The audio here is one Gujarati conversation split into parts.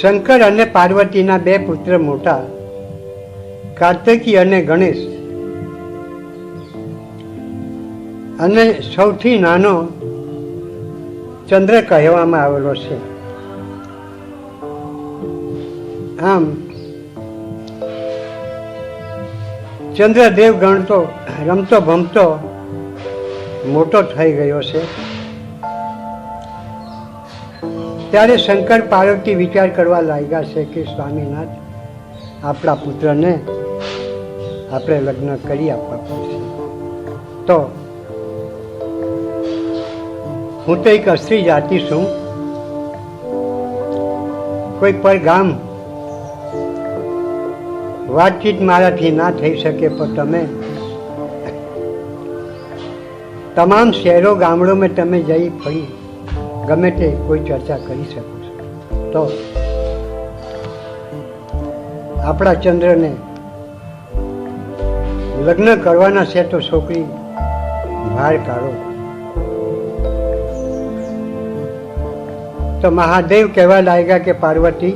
શંકર અને પાર્વતીના બે પુત્ર મોટા, કાર્તિકી અને ગણેશ. અને સૌથી નાનો ચંદ્ર કહેવામાં આવેલો છે. આમ, ચંદ્રદેવ ગણતો, રમતો ભમતો મોટો થઈ ગયો છે. ત્યારે શંકર પાર્વતી વિચાર કરવા લાગ્યા છે કે સ્વામીનાથ, આપણા પુત્રને આપણે લગ્ન કરી આપવા પડશે. તો હું તો એક અસ્ત્રી જાતિ છું. કોઈ પર ગામ વાતચીત મારાથી ના થઈ શકે પણ તમે તમામ શહેરો ગામડોમાં તમે જઈ ફરી ગમે તે કોઈ ચર્ચા કરી શકો છો. તો આપણા ચંદ્રને લગ્ન કરવાના છે તો છોકરી બહાર કાઢો. તો મહાદેવ કહેવા લાગ્યા કે પાર્વતી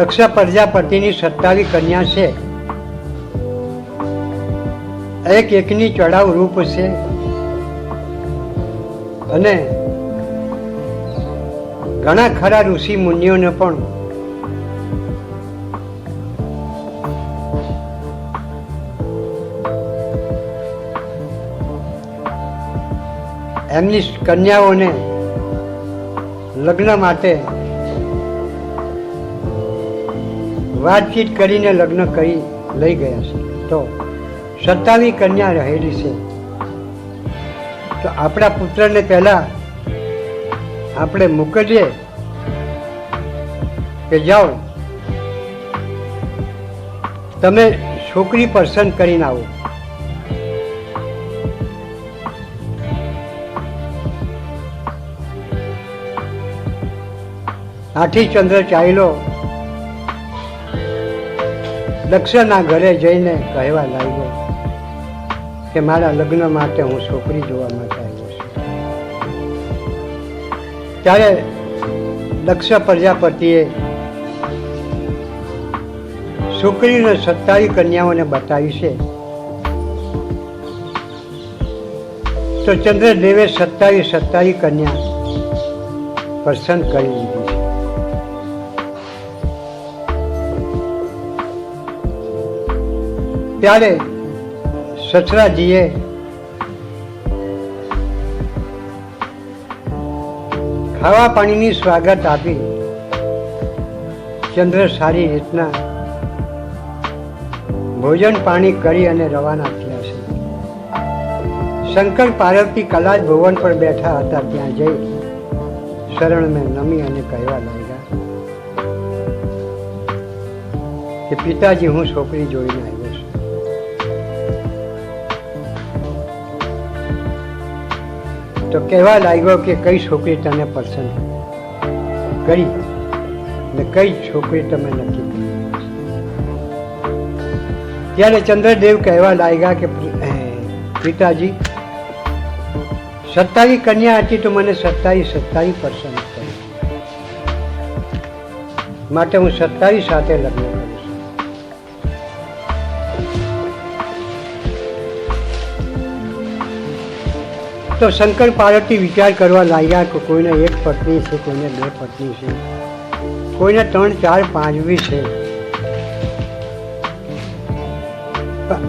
દક્ષ પ્રજાપતિની સત્તાવી કન્યા છે. એક એકની ચડાવ રૂપ છે. અને ઘણા ખરા ઋષિ મુનિઓને પણ એમની કન્યાઓને લગ્ન માટે વાતચીત કરીને લગ્ન કરી લઈ ગયા છે. તો સત્તાવી કન્યા રહેલી છે. તો આપણા પુત્રને પહેલા આપણે મોકલીએ કે જાઓ, તમે છોકરી પસંદ કરીને આવો. આઠી ચંદ્ર ચાલ્યો દક્ષના ઘરે જઈને કહેવા લાગ્યો કે મારા લગ્ન માટે હું છોકરી જોવા માટે આવ્યો છું. ત્યારે દક્ષ પ્રજાપતિએ છોકરીને સત્તાવી કન્યાઓને બતાવી છે. તો ચંદ્રદેવે સત્તાવી સત્તાવી કન્યા પસંદ કરી લીધી ત્યારે સસરાજીએ ખાવા પાણીની સ્વાગત આપી ચંદ્ર સારી રીતના ભોજન પાણી કરી અને રવાના થયા છે શંકર પાર્વતી કલાજ ભુવન પર બેઠા હતા ત્યાં જઈ શરણ મેં નમી અને કહેવા લાગ્યા કે પિતાજી હું છોકરી જોઈને આવ્યો છું તો કહેવા લાગ્યો કે કઈ છોકરી તને પસંદ કરી ને કઈ છોકરી તમે નક્કી કરી ત્યારે ચંદ્રદેવ કહેવા લાગ્યા કે પિતાજી સત્તાવી કન્યા હતી તો મને સત્તાવી સત્તાવી પસંદ માટે હું સત્તાવી સાથે લગ્ન તો શંકર પાર્વતી વિચાર કરવા લાગ્યા કે કોઈને એક પત્ની છે, કોઈને બે પત્ની છે. કોઈને ત્રણ, ચાર પાંચવી છે.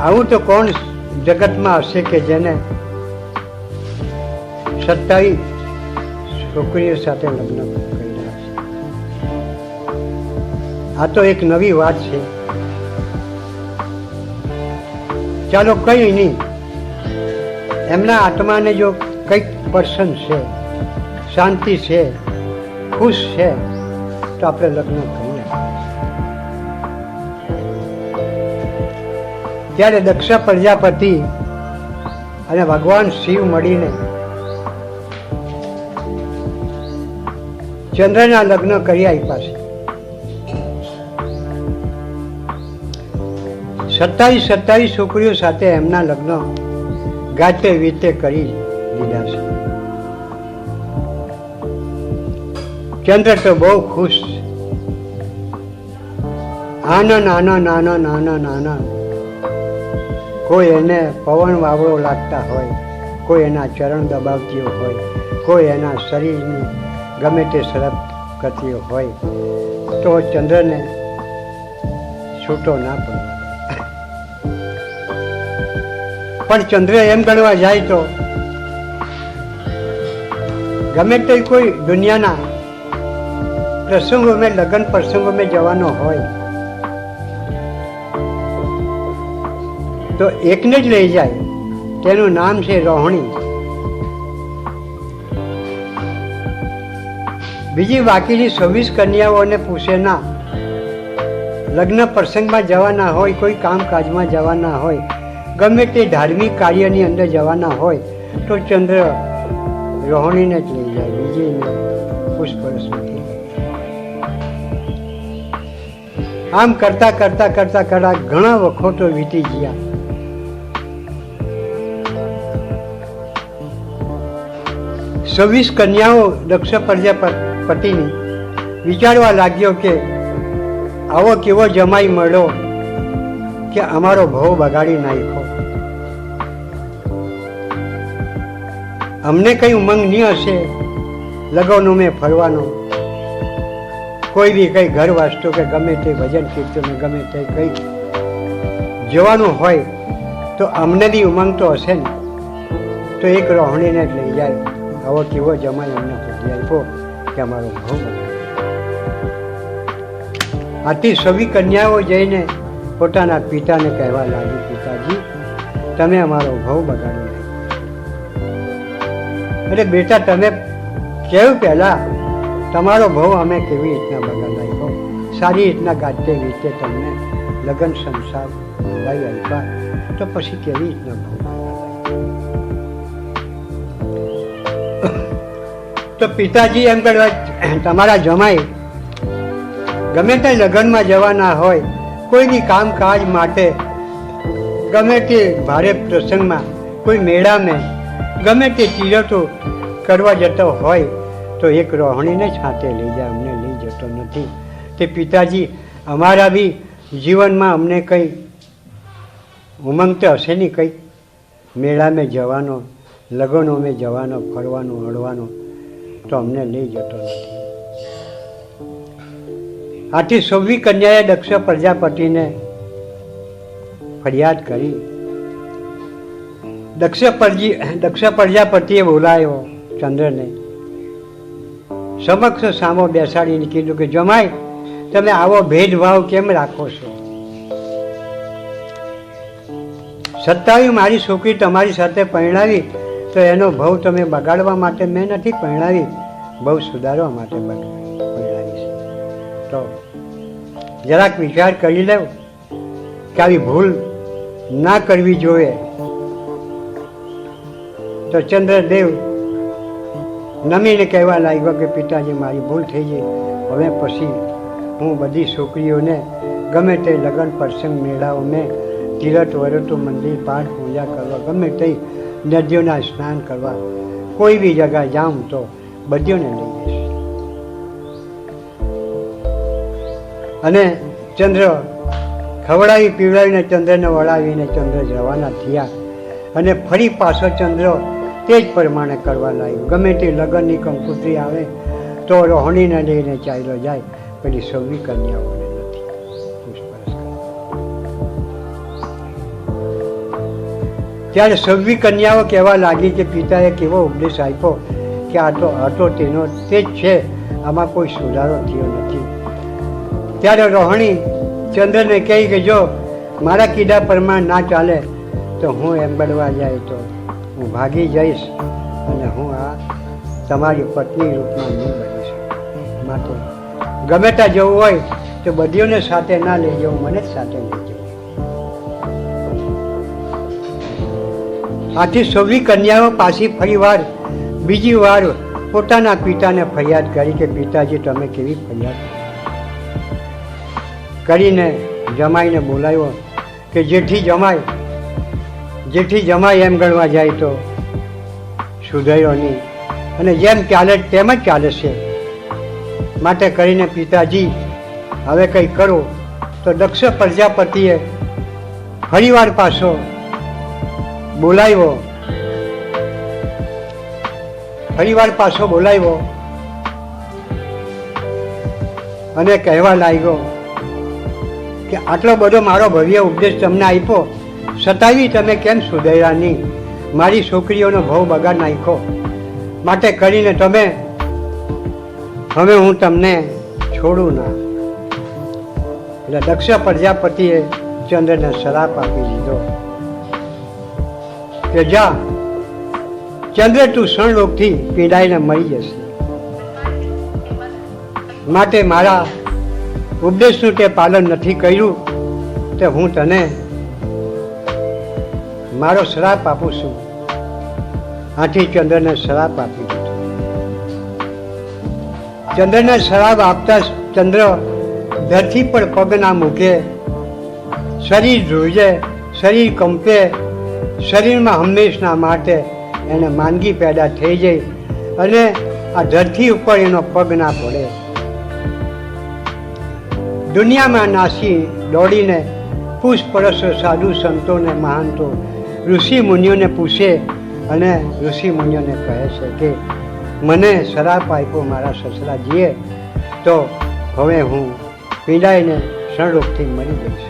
આવું તો કોણ જગતમાં હશે કે જેને સત્તાવી છોકરીઓ સાથે લગ્ન કર્યા છે? આ તો એક નવી વાત છે. ચાલો કઈ નહીં. એમના આત્માને જો કંઈક પસંદ છે, શાંતિ છે, ખુશ છે, તો આપણે લગ્ન કરીએ ત્યારે દક્ષ પ્રજાપતિ અને ભગવાન શિવ મળીને ચંદ્રના લગ્ન કરી આપ્યા છે, સત્તાવીસ સત્તાવીસ છોકરીઓ સાથે એમના લગ્ન ગાતે વીતે કરી દીધા છે ચંદ્ર તો બહુ ખુશ. આનંદ આનંદ આનંદ આનંદ આનંદ કોઈ એને પવન વાવડો લાગતા હોય, કોઈ એના ચરણ દબાવતી હોય, કોઈ એના શરીરની ગમે તે સરપ કરતી હોય, તો ચંદ્રને છૂટો ના પડે પણ ચંદ્ર એમ ગણવા જાય તો? ગમે તે કોઈ દુનિયાના પ્રસંગોમાં, લગ્ન પ્રસંગોમાં જવાનો હોય, તો એકને જ લઈ જાય. તેનું નામ છે રોહણી. બીજી બાકીની છવ્વીસ કન્યાઓને પૂછે ના લગ્ન પ્રસંગમાં જવાના હોય, કોઈ કામકાજમાં જવાના હોય ગમે તે ધાર્મિક કાર્યની અંદર જવાના હોય તો ચંદ્ર રોહિણીને જ લઈ જાય બીજીને પુષ્પરસ આમ કરતા કરતા કરતા કરતા ઘણા વખતો વીતી ગયા. છવ્વીસ કન્યાઓ દક્ષ પ્રજાપતિની. વિચારવા લાગ્યો કે આવો કેવો જમાઈ મળ્યો. કે અમારો ભાવ બગાડી નાખ્યો. અમને કઈ ઉમંગ નહીં હશે લગોનો મેં ફરવાનો. કોઈ બી કઈ ઘર વાસ્તુ કે ગમે તે ભજન કીર્તન ગમે તે કઈ જવાનું હોય, તો અમને બી ઉમંગ તો હશે ને. તો એક રોહણીને જ લઈ જાય. આવો કેવો જમાય અમને પૂછી આપ્યો કે અમારો ભાવ આથી સવી કન્યાઓ જઈને પોતાના પિતાને કહેવા લાગી, પિતાજી, તમે અમારો ભાવ બગાડ્યો એટલે બેટા, તમે કેવું પહેલા? તમારો ભાવ અમે કેવી રીતના બગાડ નાખ્યો સારી રીતના ગાતે રીતે તમને લગ્ન સંસાર ભાઈ આપ્યા તો પછી કેવી રીતના ભાવ તો પિતાજી, એમ કરવા તમારા જમાઈ ગમે તે લગ્નમાં જવાના હોય કોઈ બી કામકાજ માટે ગમે તે ભારે પ્રસંગમાં કોઈ મેળામાં ગમે તે તીરથો કરવા જતો હોય, તો એક રોહણીને હાથે લઈ જાય અમને લઈ જતો નથી. તે પિતાજી, અમારા બી જીવનમાં અમને કંઈ ઉમંગ તો હશે નહીં કંઈક મેળામાં જવાનો, લગ્નોમાં જવાનો, ફરવાનો, હળવાનો, તો અમને લઈ જતો નથી. આથી સૌવી કન્યાએ દક્ષ પ્રજાપતિને ફરિયાદ કરી. દક્ષ પરજી, દક્ષ પ્રજાપતિએ બોલાયો ચંદ્રને. સમક્ષ સામો બેસાડીને કીધું કે જમાય તમે આવો ભેદભાવ કેમ રાખો છો? સત્તાવી મારી છોકરી તમારી સાથે પરણાવી, તો એનો ભાવ તમે બગાડવા માટે મેં નથી પરણાવી. બહુ સુધારવા માટે બગાડી તો જરાક વિચાર કરી લેવ કે આવી ભૂલ ના કરવી જોઈએ. તો ચંદ્રદેવ નમીને કહેવા લાગ્યો કે પિતાજી, મારી ભૂલ થઈ ગઈ. હવે પછી હું બધી છોકરીઓને ગમે તે લગ્ન પ્રસંગ મેળાઓ મેં તીરથ વરતું મંદિર પાઠ પૂજા કરવા, ગમે તે નદીઓના સ્નાન કરવા, કોઈ બી જગ્યા જાઉં તો બધીઓને લઈ જઈશ. અને ચંદ્ર ખવડાવી, પીવડાવીને ચંદ્રને વળાવીને ચંદ્ર રવાના થયા. અને ફરી પાછો ચંદ્ર તે જ પ્રમાણે કરવા લાગ્યો. ગમે તે લગ્નની કંકુતરી આવે, તો રોહણીને લઈને ચાલ્યો જાય. પેલી સૌવી કન્યાઓને નથી. ત્યારે સૌવી કન્યાઓ કહેવા લાગી કે, પિતાએ કેવો ઉપદેશ આપ્યો કે આ તો હતો તેનો, તે જ છે. આમાં કોઈ સુધારો થયો નથી. ત્યારે રોહણી ચંદ્રને કહી કે, જો, મારા કીડા પ્રમાણ ના ચાલે, તો હું એમ બળવા જાય તો હું ભાગી જઈશ અને હું આ તમારી પત્ની રૂપમાં નહીં બની શકું ગમે ત્યાં જવું હોય, તો બધીઓને સાથે ના લઈ જવું મને જ સાથે લઈ જવું આથી સૌવી કન્યાઓ પાછી ફરી વાર, બીજી વાર પોતાના પિતાને ફરિયાદ કરી કે, પિતાજી, તમે કેવી ફરિયાદ? કરીને જમાઈને બોલાવ્યો કે જેઠી જમાય જેઠી જમાય એમ ગણવા જાય તો સુધર્યો નહીં. અને જેમ ચાલે તેમ જ ચાલે છે. માટે કરીને પિતાજી, હવે કંઈ કરો તો દક્ષ પ્રજાપતિએ ફરીવાર પાછો બોલાવ્યો. ફરીવાર પાછો બોલાવ્યો અને કહેવા લાગ્યો કે આટલો બધો મારો ભવ્ય ઉપદેશ તમને આપ્યો સતાવી તમે કેમ સુધર્યા નહીં? મારી છોકરીઓનો ભાવ બગાડ નાખ્યો. માટે કરીને તમે, હવે હું તમને છોડું ના. એટલે દક્ષ પ્રજાપતિએ ચંદ્રને શરાપ આપી દીધો. કે જા, ચંદ્ર તું સણલોકથી પીડાઈને મરી જશે. માટે મારા ઉપદેશનું તે પાલન નથી કર્યું, તે હું તને મારો શ્રાપ આપું છું. આથી ચંદ્રને શ્રાપ આપી દીધો. ચંદ્રને શ્રાપ આપતા ચંદ્ર ધરતી પર પગ ના મૂકે, શરીર ધ્રુજે, શરીર કંપે, શરીરમાં હંમેશના માટે એને માંદગી પેદા થઈ જાય અને આ ધરતી ઉપર એનો પગ ના પડે. દુનિયામાં નાસી, દોડીને પૂછપરછ સાધુ સંતોને, મહાંતો ઋષિ મુનિઓને પૂછે અને ઋષિ મુનિઓને કહે છે કે, મને શરાપ આપ્યો મારા સસરાજીએ, તો હવે હું પીડાઈને શણરોગથી મરી જઈશ.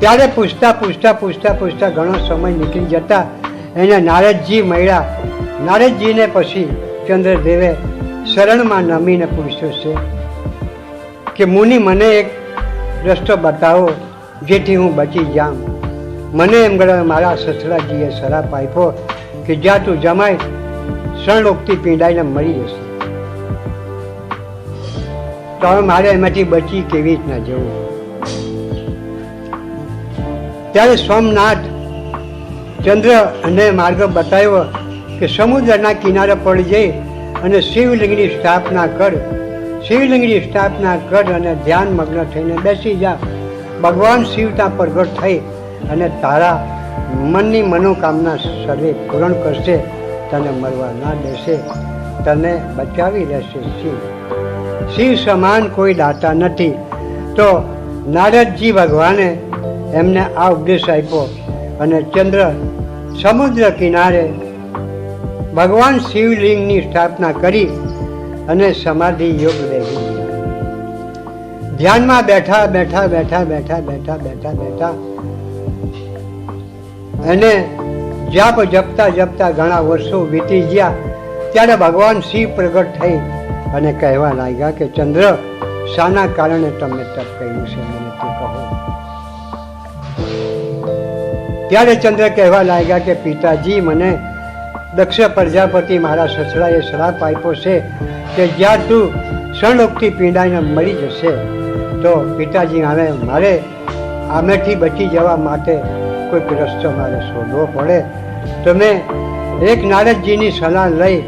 ત્યારે પૂછતા પૂછતા પૂછતા પૂછતા ઘણો સમય નીકળી જતા એને નારદજી મળ્યા. નારદજીને પછી ચંદ્રદેવે શરણમાં નમીને પૂછ્યો છે કે મુનિ મને એક રસ્તો બતાવો, જેથી હું બચી જાઉં. મને એમ ગણે મારા સસરાજીએ શરાપ આપ્યો કે જ્યાં તું જમાય, શરણોક્તિ પીડાઈને મરી જશે. તો હવે મારે એમાંથી બચી કેવી રીતના જવું? ત્યારે સોમનાથ ચંદ્ર અને માર્ગ બતાવ્યો કે સમુદ્રના કિનારે પડી જઈ અને શિવલિંગની સ્થાપના કર. શિવલિંગની સ્થાપના કર અને ધ્યાન મગ્ન થઈને બેસી જા. ભગવાન શિવ ત્યાં પ્રગટ થઈ અને તારા મનની મનોકામના સર્વે પૂરણ કરશે. તને મરવા ના દેશે. તને બચાવી લેશે શિવ. શિવ સમાન કોઈ દાતા નથી. તો નારદજી ભગવાને એમને આ ઉપદેશ આપ્યો અને ચંદ્ર સમુદ્ર કિનારે ભગવાન શિવલિંગની સ્થાપના કરી અને સમાધિ યોગ ગયા. ધ્યાનમાં બેઠા બેઠા બેઠા બેઠા બેઠા બેઠા બેઠા. અને જાપ જપતા જપતા ઘણા વર્ષો વીતી ગયા. ત્યારે ભગવાન શિવ પ્રગટ થઈ અને કહેવા લાગ્યા કે, ચંદ્ર, શાના કારણે તમે તપ કર્યું છે? મને તું કહો. ત્યારે ચંદ્ર કહેવા લાગ્યા કે, પિતાજી, મને દક્ષ પ્રજાપતિ મારા સસરાએ શ્રાપ આપ્યો છે કે, જ્યાં તું શરણોક્તિ પીડાઈને મરી જશે. તો પિતાજી હવે મારે આમેથી બચી જવા માટે કોઈક રસ્તો મારે શોધવો પડે. તો મેં એક નારદજીની સલાહ લઈ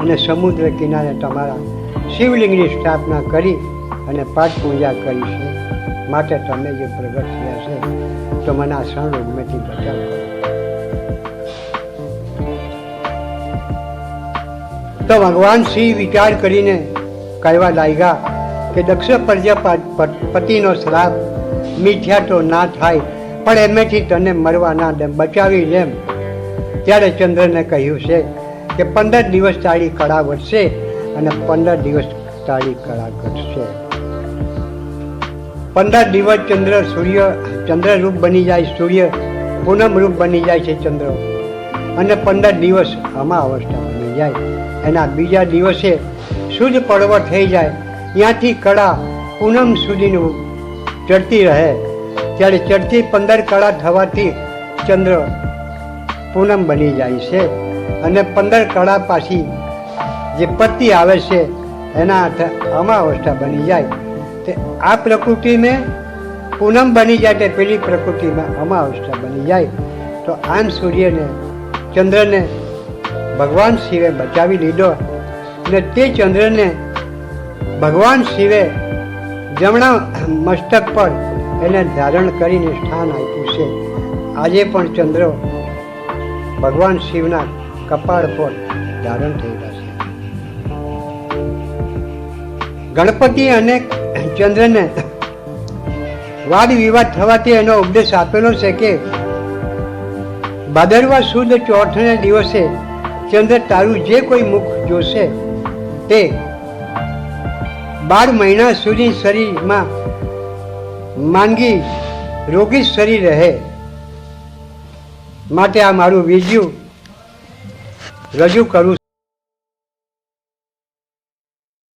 અને સમુદ્ર કિનારે તમારા શિવલિંગની સ્થાપના કરી અને પાઠ પૂજા કરી છે. માટે તમે જે પ્રગટ થયા છે, તો મને આ શરણ રોગમાંથી બચાવ તો ભગવાન શ્રી વિચાર કરીને કહેવા લાગ્યા કે દક્ષ પ્રજાપતિનો શ્રાપ મીઠ્યા તો ના થાય, પણ એમેથી તને મરવા ના દે, બચાવી લેમ. ત્યારે ચંદ્રને કહ્યું છે કે પંદર દિવસ તાળી કળા વધશે અને પંદર દિવસ તાળી કળા ઘટશે. પંદર દિવસ ચંદ્ર સૂર્ય ચંદ્રરૂપ બની જાય, સૂર્ય પૂનમ રૂપ બની જાય છે ચંદ્ર. અને પંદર દિવસ અમા અવસ્થા બની જાય. એના બીજા દિવસે શુદ્ધ પડવો થઈ જાય ત્યાંથી કળા પૂનમ સુધીનું ચડતી રહે. ત્યારે ચડતી પંદર કળા થવાથી ચંદ્ર પૂનમ બની જાય છે અને પંદર કળા પાછી જે પતિ આવે છે, એના અમાવસ્થા બની જાય. તે આ પ્રકૃતિમાં પૂનમ બની જાય તે પેલી પ્રકૃતિમાં અમાવસ્થા બની જાય. તો આમ સૂર્યને, ચંદ્રને ભગવાન શિવે બચાવી લીધો અને તે ચંદ્રને ભગવાન શિવે જમણા મસ્તક પર એને ધારણ કરીને સ્થાન આપ્યું છે. આજે પણ ચંદ્ર ભગવાન શિવના કપાળ પર ધારણ થયેલા છે. ગણપતિ અને ચંદ્રને વાદ વિવાદ થવાથી એનો ઉપદેશ આપેલો છે કે ભાદરવા સુદ ચોથને દિવસે ચંદ્ર તારું જે કોઈ મુખ જોશે તે બાર મહિના સુધી શરીરમાં માંદગી રોગી શરીર રહે. માટે આ મારું વિજ્યુ રજૂ કરું